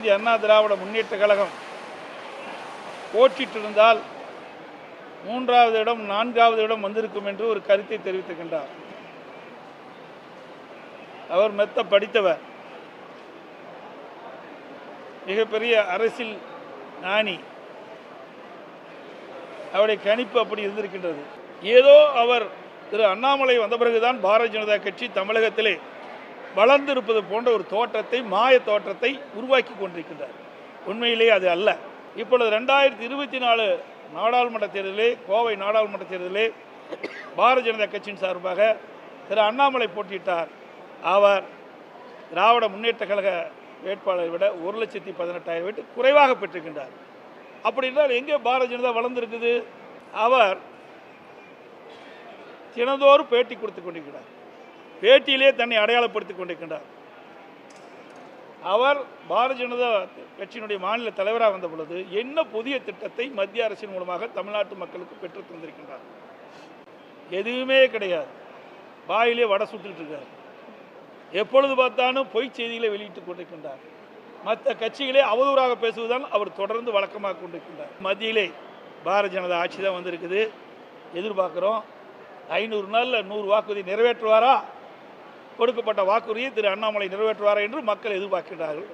இந்திய அண்ணா திராவிட முன்னேற்ற கழகம் போட்டிட்டிருந்தால் மூன்றாவது இடம் நான்காவது இடம் வந்திருக்கும் என்று ஒரு கருத்தை தெரிவித்திருக்கின்றார் அவர் மெத்த படித்தவர். மிகப்பெரிய அரசியல் ஞானி. அவருடைய கணிப்பு அப்படி இருந்திருக்கின்றது. ஏதோ அவர் திரு அண்ணாமலை வந்த பிறகுதான் பாரதிய ஜனதா கட்சி தமிழகத்திலே வளர்ந்திருப்பது போன்ற ஒரு தோற்றத்தை மாய தோற்றத்தை உருவாக்கி கொண்டிருக்கின்றார். உண்மையிலேயே அது அல்ல. இப்பொழுது ரெண்டாயிரத்தி இருபத்தி நாலு நாடாளுமன்ற தேர்தலே கோவை நாடாளுமன்ற தேர்தலே பாரதிய ஜனதா கட்சியின் சார்பாக திரு அண்ணாமலை போட்டியிட்டார். அவர் திராவிட முன்னேற்ற கழக வேட்பாளரை விட ஒரு லட்சத்தி பதினெட்டாயிரம் வீட்டு குறைவாக பெற்றிருக்கின்றார். அப்படி என்றால் எங்கே பாரதிய ஜனதா வளர்ந்துருக்குது? அவர் தினந்தோறும் பேட்டி கொடுத்து கொண்டிருக்கிறார். பேட்டியிலே தன்னை அடையாளப்படுத்திக் கொண்டிருக்கின்றார். அவர் பாரதிய ஜனதா கட்சியினுடைய மாநில தலைவராக வந்த பொழுது என்ன புதிய திட்டத்தை மத்திய அரசின் மூலமாக தமிழ்நாட்டு மக்களுக்கு பெற்று தந்திருக்கின்றார்? எதுவுமே கிடையாது. வாயிலே வடை சுட்டுட்டு இருக்கார். எப்பொழுது பார்த்தாலும் பொய் செய்திகளை வெளியிட்டுக் கொண்டிருக்கின்றார். மற்ற கட்சிகளே அவதூறாக பேசுவதால் அவர் தொடர்ந்து வழக்கமாக கொண்டிருக்கின்றார். மத்தியிலே பாரதிய ஜனதா ஆட்சி தான் வந்திருக்குது. எதிர்பார்க்குறோம். ஐநூறு நாளில் நூறு வாக்குறுதி நிறைவேற்றுவாரா? கொடுக்கப்பட்ட வாக்குறுதியை திரு அண்ணாமலை நிறைவேற்றுவார் என்று மக்கள் எதிர்பார்க்கிறார்கள்